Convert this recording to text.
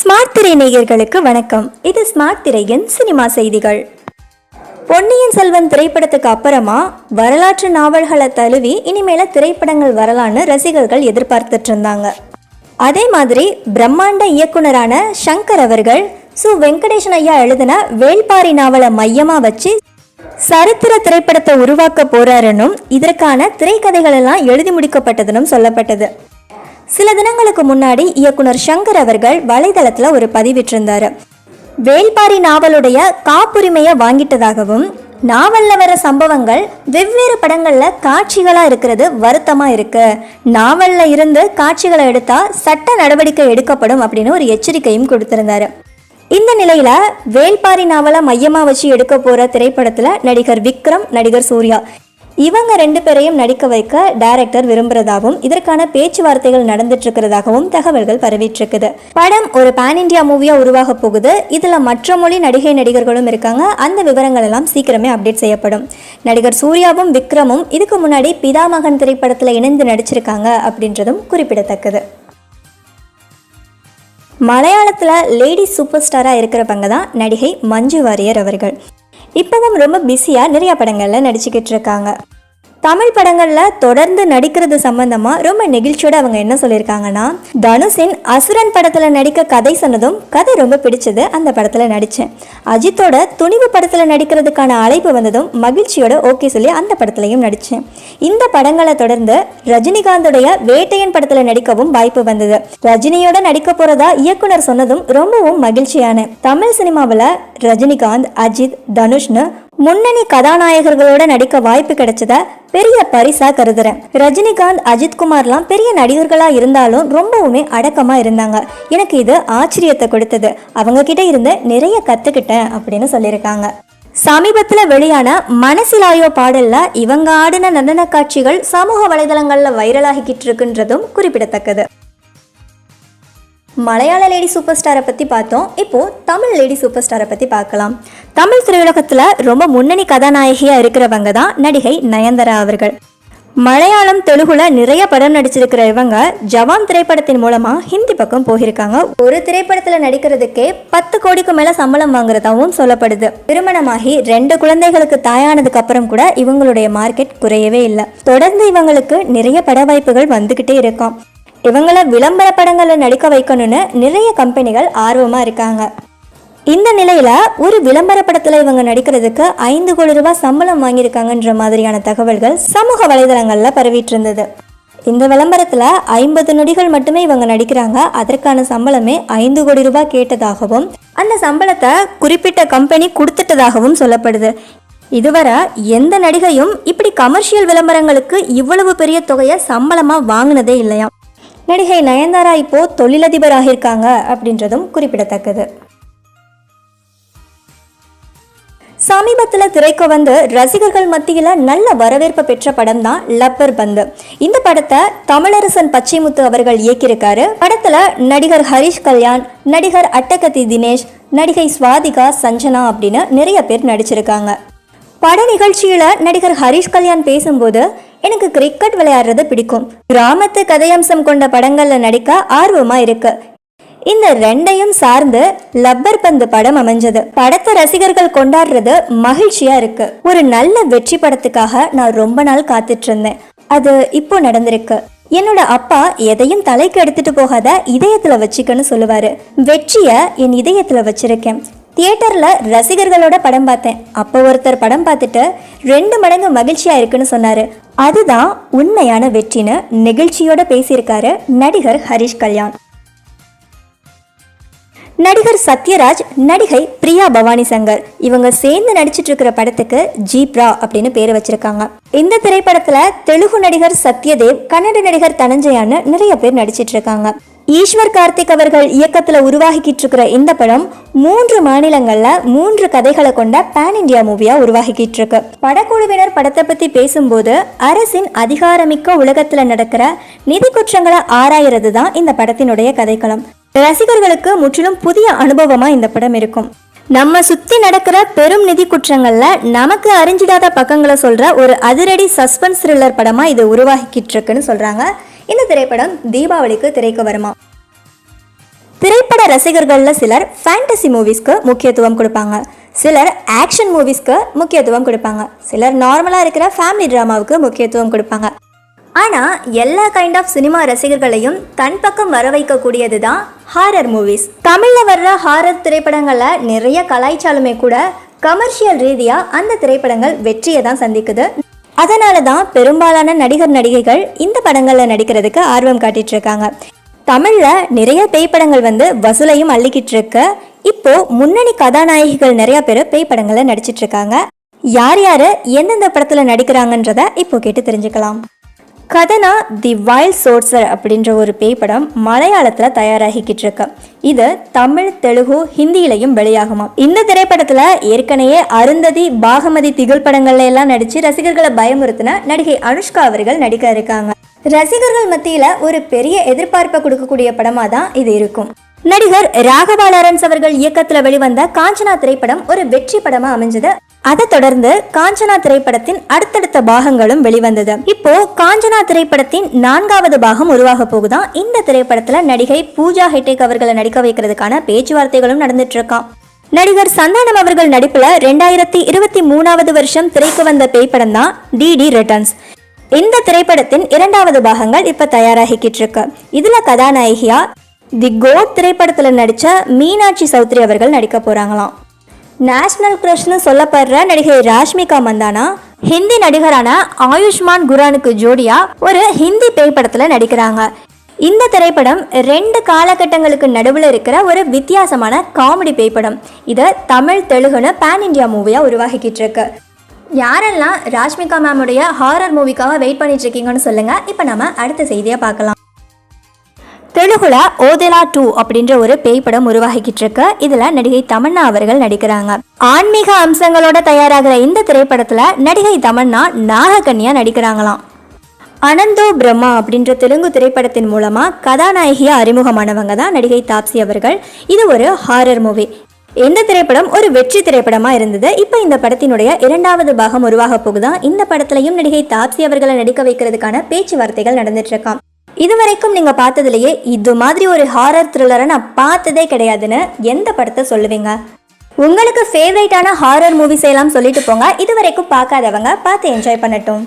Smart திரை நேயர்களுக்கு வணக்கம். இது ஸ்மார்ட் திரையின் சினிமா செய்திகள். பொன்னியின் செல்வன் திரைப்படத்துக்கு அப்புறமா வரலாற்று நாவல்களை தழுவி இனிமேல திரைப்படங்கள் வரலான்னு ரசிகர்கள் எதிர்பார்த்துட்டு இருந்தாங்க. அதே மாதிரி பிரம்மாண்ட இயக்குனரான சங்கர் அவர்கள் சு. வெங்கடேசன் ஐயா எழுதின வேள்பாரி நாவலை மையமா வச்சு சரித்திர திரைப்படத்தை உருவாக்க போறாருன்னும் இதற்கான திரைக்கதைகள் எல்லாம் எழுதி முடிக்கப்பட்டதுன்னு சொல்லப்பட்டது. சில தினங்களுக்கு முன்னாடி இயக்குனர் சங்கர் அவர்கள் வலைதளத்தில் ஒரு பதிவிட்டிருந்தார். வேல்பாரி நாவலுடைய காப்புரிமையை வாங்கிட்டதாகவும் நாவல்ல வர சம்பவங்கள் வெவ்வேறு படங்கள்ல காட்சிகளா இருக்கிறது வருத்தமா இருக்கு. நாவல்ல இருந்து காட்சிகளை எடுத்தா சட்ட நடவடிக்கை எடுக்கப்படும் அப்படின்னு ஒரு எச்சரிக்கையும் கொடுத்திருந்தாரு. இந்த நிலையில வேல்பாரி நாவலை மையமா வச்சு எடுக்க போற திரைப்படத்துல நடிகர் விக்ரம் நடிகர் சூர்யா. இவங்க ரெண்டு பேரையும் நடிக்க வைக்க டைரக்டர் விரும்புறதாகவும் இதற்கான பேச்சுவார்த்தைகள் நடந்துட்டு இருக்கிறதாகவும் தகவல்கள் பரவிட்டு படம் ஒரு பேன் இந்தியா மூவியா உருவாக போகுது. இதுல மற்ற மொழி நடிகை நடிகர்களும் இருக்காங்க. அந்த விவரங்கள் எல்லாம் சீக்கிரமே அப்டேட் செய்யப்படும். நடிகர் சூர்யாவும் விக்ரமும் இதுக்கு முன்னாடி பிதாமகன் திரைப்படத்துல இணைந்து நடிச்சிருக்காங்க அப்படின்றதும் குறிப்பிடத்தக்கது. மலையாளத்தில் லேடி சூப்பர் ஸ்டாராக இருக்கிறவங்க தான் நடிகை மஞ்சு வாரியர் அவர்கள். இப்போவும் ரொம்ப பிஸியாக நிறைய படங்களில் நடிச்சுக்கிட்டு இருக்காங்க. தமிழ் படங்களில் தொடர்ந்து நடிக்கிறது சம்பந்தமாக ரொம்ப நெகிழ்ச்சியோட அவங்க என்ன சொல்லியிருக்காங்கன்னா தனுஷின் அசுரன் படத்தில் நடிக்க கதை சொன்னதும் கதை ரொம்ப பிடிச்சது அந்த படத்தில் நடித்தேன் அஜித்தோட துணிவு படத்தில் நடிக்கிறதுக்கான அழைப்பு வந்ததும் மகிழ்ச்சியோட ஓகே சொல்லி அந்த படத்துலையும் நடித்தேன் இந்த படங்களை தொடர்ந்து ரஜினிகாந்தோடைய வேட்டையன் படத்தில் நடிக்கவும் வாய்ப்பு வந்தது. ரஜினியோட நடிக்க போகிறதா இயக்குனர் சொன்னதும் ரொம்பவும் மகிழ்ச்சியான தமிழ் சினிமாவில் ரஜினிகாந்த் அஜித் தனுஷ்னு முன்னணி கதாநாயகர்களோட நடிக்க வாய்ப்பு கிடைச்சத பெரிய பரிசா கருதுறேன். ரஜினிகாந்த் அஜித்குமார்லாம் பெரிய நடிகர்களா இருந்தாலும் ரொம்பவுமே அடக்கமா இருந்தாங்க. எனக்கு இது ஆச்சரியத்தை கொடுத்தது. அவங்க கிட்ட இருந்து நிறைய கத்துக்கிட்டேன் அப்படின்னு சொல்லியிருக்காங்க. சமீபத்தில் வெளியான மனசிலாயோ பாடல்ல இவங்க ஆடின நடன காட்சிகள் சமூக வலைதளங்கள்ல வைரலாகிக்கிட்டு இருக்குன்றதும் குறிப்பிடத்தக்கது. மலையாள லேடி சூப்பர் ஸ்டாரை பற்றி பார்த்தோம். இப்போது தமிழ் லேடி சூப்பர் ஸ்டாரை பற்றி பார்க்கலாம். தமிழ் திரையுலகத்தில் ரொம்ப முன்னணி கதாநாயகியாக இருக்கிறவங்க தான் நடிகை நயன்தரா அவர்கள். மலையாளம் தெலுங்குல நிறைய படம் நடிச்சிருக்கிற இவங்க ஜவான் திரைப்படத்தின் மூலமா ஹிந்தி பக்கம் போயிருக்காங்க. ஒரு திரைப்படத்துல நடிக்கிறதுக்கே பத்து கோடிக்கு மேல சம்பளம் வாங்குறதாவும் சொல்லப்படுது. திருமணமாகி ரெண்டு குழந்தைகளுக்கு தாயானதுக்கு அப்புறம் கூட இவங்களுடைய மார்க்கெட் குறையவே இல்லை. தொடர்ந்து இவங்களுக்கு நிறைய பட வாய்ப்புகள் வந்துகிட்டே இருக்கும். இவங்கள விளம்பர படங்களில் நடிக்க வைக்கணும்னு நிறைய கம்பெனிகள் ஆர்வமாக இருக்காங்க. இந்த நிலையில் ஒரு விளம்பர படத்தில் இவங்க நடிக்கிறதுக்கு ஐந்து கோடி ரூபாய் சம்பளம் வாங்கியிருக்காங்கன்ற மாதிரியான தகவல்கள் சமூக வலைதளங்களில் பரவிட்டு இருந்தது. இந்த விளம்பரத்தில் ஐம்பது நொடிகள் மட்டுமே இவங்க நடிக்கிறாங்க. அதற்கான சம்பளமே ஐந்து கோடி ரூபாய் கேட்டதாகவும் அந்த சம்பளத்தை குறிப்பிட்ட கம்பெனி கொடுத்துட்டதாகவும் சொல்லப்படுது. இதுவரை எந்த நடிகையும் இப்படி கமர்ஷியல் விளம்பரங்களுக்கு இவ்வளவு பெரிய தொகையை சம்பளமாக வாங்கினதே இல்லையா நடிகை நயன்தாரா இப்போ தொழிலதிபர் ஆகியிருக்காங்க அப்படின்றதும் குறிப்பிடத்தக்கது. சமீபத்தில் திரைக்கு வந்து ரசிகர்கள் மத்தியில் நல்ல வரவேற்பு பெற்ற படம் தான் லப்பர் பந்து. இந்த படத்தை தமிழரசன் பச்சைமுத்து அவர்கள் இயக்கியிருக்காரு. படத்தில் நடிகர் ஹரிஷ் கல்யாண் நடிகர் அட்டகத்தி தினேஷ் நடிகை ஸ்வாதிகா சஞ்சனா அப்படின்னு நிறைய பேர் நடிச்சிருக்காங்க. பட நிகழ்ச்சியில் நடிகர் ஹரிஷ் கல்யாண் பேசும்போது எனக்கு கிரிக்கெட் விளையாடுறது பிடிக்கும். கிராமத்து கதையம்சம் கொண்ட படங்களில் நடிக்க ஆர்வமாக இருக்கு. இந்த ரெண்டையும் சார்ந்து லப்பர் பந்து படம் அமைஞ்சது. படத்தை ரசிகர்கள் கொண்டாடுறது மகிழ்ச்சியா இருக்கு. ஒரு நல்ல வெற்றி படத்துக்காக நான் ரொம்ப நாள் காத்துட்டு இருந்தேன். அது இப்போ நடந்திருக்கு. என்னோட அப்பா எதையும் தலைக்கு எடுத்துட்டு போகாத இதயத்துல வச்சுக்கன்னு சொல்லுவாரு. வெற்றிய என் இதயத்துல வச்சிருக்கேன். தியேட்டர்ல ரசிகர்களோட படம் பார்த்தேன். அப்போ ஒருத்தர் படம் பார்த்துட்டு ரெண்டு மடங்கு மகிழ்ச்சியா இருக்குன்னு சொன்னாரு. அதுதான் உண்மையான வெற்றின்னு நெகிழ்ச்சியோட பேசியிருக்காரு நடிகர் ஹரிஷ் கல்யாண். நடிகர் சத்யராஜ் நடிகை பிரியா பவானி சங்கர் இவங்க சேர்ந்து நடிச்சிட்டு இருக்கிற படத்துக்கு ஜீப்ரா அப்படின்னு பேர் வச்சிருக்காங்க. இந்த திரைப்படத்துல தெலுங்கு நடிகர் சத்யதேவ் கன்னட நடிகர் தனஞ்சயான்னு நிறைய பேர் நடிச்சிட்டு இருக்காங்க ஈஸ்வர் கார்த்திக் அவர்கள் இயக்கத்தில் உருவாகிக்கிட்டு இருக்கிற இந்த படம் மூன்று மாநிலங்களில் மூன்று கதைகளை கொண்ட பேன் இந்தியா மூவியாக உருவாகிக்கிட்டு இருக்கு படக்குழுவினர் படத்தை பற்றி பேசும்போது அரசின் அதிகாரமிக்க உலகத்தில் நடக்கிற நிதி குற்றங்களை ஆராயிறது தான் இந்த படத்தினுடைய கதைக்களம். ரசிகர்களுக்கு முற்றிலும் புதிய அனுபவமாக இந்த படம் இருக்கும். நம்ம சுத்தி நடக்கிற பெரும் நிதி குற்றங்கள்ல நமக்கு அறிஞ்சிடாத பக்கங்களை சொல்ற ஒரு அதிரடி சஸ்பென்ஸ் த்ரில்லர் படமா இது உருவாகிக்கிட்டு இருக்குன்னு சொல்றாங்க. இந்த திரைப்படம் தீபாவளிக்கு திரைக்கு வருமா? திரைப்பட ரசிகர்களில் சிலர் ஃபேண்டசி மூவிஸ்க்கு முக்கியத்துவம் கொடுப்பாங்க. சிலர் ஆக்ஷன் மூவிஸ்க்கு முக்கியத்துவம் கொடுப்பாங்க. சிலர் நார்மலாக இருக்கிற ஃபேமிலி ட்ராமாவுக்கு முக்கியத்துவம் கொடுப்பாங்க. ஆனால் எல்லா கைண்ட் ஆஃப் சினிமா ரசிகர்களையும் தன் பக்கம் வர வைக்கக்கூடியது தான் ஹாரர் மூவிஸ் தமிழில் வர்ற ஹாரர் திரைப்படங்களில் நிறைய கலாய்ச்சாலுமே கூட கமர்ஷியல் ரீதியாக அந்த திரைப்படங்கள் வெற்றியை தான் சந்திக்குது. அதனால தான் பெரும்பாலான நடிகர் நடிகைகள் இந்த படங்களில் நடிக்கிறதுக்கு ஆர்வம் காட்டிட்டு இருக்காங்க தமிழில் நிறைய பேய் படங்கள் வந்து வசூலையும் அள்ளிக்கிட்டு இருக்கு இப்போ முன்னணி கதாநாயகிகள் நிறைய பேர் பேய் படங்களில் நடிச்சிட்டு இருக்காங்க யார் யார் எந்தெந்த படத்தில் நடிக்கிறாங்கன்றத இப்போ கேட்டு தெரிஞ்சுக்கலாம். கதனா தி வைல்ட் சோர்சர் அப்படின்ற ஒரு பேய் படம் மலையாளத்தில் தயாராகிக்கிட்டு இருக்கு. இது தமிழ் தெலுங்கு ஹிந்தியிலையும் வெளியாகுமா இந்த திரைப்படத்தில் ஏற்கனவே அருந்ததி பாகமதி திகில் படங்கள்ல எல்லாம் நடிச்சு ரசிகர்களை பயமுறுத்தின நடிகை அனுஷ்கா அவர்கள் நடிக்க இருக்காங்க. ரசிகர்கள் மத்தியில் ஒரு பெரிய எதிர்பார்ப்பை கொடுக்கக்கூடிய படமாக தான் இது இருக்கும். நடிகர் ராகவா லாரன்ஸ் அவர்கள் இயக்கத்தில் வெளிவந்த காஞ்சனா திரைப்படம் ஒரு வெற்றி படமா அமைஞ்சது. அதை தொடர்ந்து காஞ்சனா திரைப்படத்தின் அடுத்தடுத்த பாகங்களும் வெளிவந்தது. இப்போ காஞ்சனா திரைப்படத்தின் நான்காவது பாகம் உருவாக போகுதான் இந்த திரைப்படத்துல நடிகை பூஜா ஹெட்டேக் அவர்களை நடிக்க வைக்கிறதுக்கான பேச்சுவார்த்தைகளும் நடந்துட்டு இருக்கான் நடிகர் சந்தானம் அவர்கள் நடிப்புல ரெண்டாயிரத்தி இருபத்தி மூணாவது வருஷம் திரைக்கு வந்த பேய்ப்படம் தான் டிடி ரிட்டர்ன்ஸ். இந்த திரைப்படத்தின் இரண்டாவது பாகங்கள் இப்ப தயாராகிக்கிட்டு இருக்கு. இதுல கதாநாயகியா தி கோட் திரைப்படத்துல நடிச்ச மீனாட்சி சௌத்ரி அவர்கள் நடிக்க போறாங்களாம். நேஷனல் க்ரஷ்னு சொல்லப்படுற நடிகை ராஷ்மிகா மந்தானா ஹிந்தி நடிகரான ஆயுஷ்மான் குரானுக்கு ஜோடியா ஒரு ஹிந்தி பேய் படத்துல நடிக்கிறாங்க. இந்த திரைப்படம் ரெண்டு காலகட்டங்களுக்கு நடுவில் இருக்கிற ஒரு வித்தியாசமான காமெடி பேய் படம் தமிழ் தெலுங்குன்னு பேன் இந்தியா மூவியாக உருவாகிக்கிட்டு இருக்கு. யாரெல்லாம் ராஷ்மிகா மேமுடைய ஹாரர் மூவிக்காக வெயிட் பண்ணிட்டு இருக்கீங்கன்னு சொல்லுங்க. இப்போ நம்ம அடுத்த செய்தியை பார்க்கலாம். தெலுங்குல ஓதெலா டூ அப்படின்ற ஒரு பேய் படம் உருவாகிக்கிட்டு இருக்கு இதுல நடிகை தமன்னா அவர்கள் நடிக்கிறாங்க. ஆன்மீக அம்சங்களோட தயாராகிற இந்த திரைப்படத்துல நடிகை தமன்னா நாகக்கன்னியா நடிக்கிறாங்களாம். அனந்தோ பிரம்மா அப்படின்ற தெலுங்கு திரைப்படத்தின் மூலமா கதாநாயகியா அறிமுகமானவங்க தான் நடிகை தாப்சி அவர்கள். இது ஒரு ஹாரர் மூவி இந்த திரைப்படம்? ஒரு வெற்றி திரைப்படமா இருந்தது. இப்போ இந்த படத்தினுடைய இரண்டாவது பாகம் உருவாக போகுதான் இந்த படத்திலையும் நடிகை தாப்சி அவர்களை நடிக்க வைக்கிறதுக்கான பேச்சுவார்த்தைகள் நடந்துட்டு இது இதுவரைக்கும் நீங்கள் பார்த்ததுலையே இது மாதிரி ஒரு ஹாரர் த்ரில்லரை நான் பார்த்ததே கிடையாதுன்னு எந்த படத்தை சொல்லுவீங்க? உங்களுக்கு ஃபேவரேட்டான ஹாரர் மூவிஸ் எல்லாம் சொல்லிட்டு போங்க. இது வரைக்கும் பார்க்காதவங்க பார்த்து என்ஜாய் பண்ணட்டும்.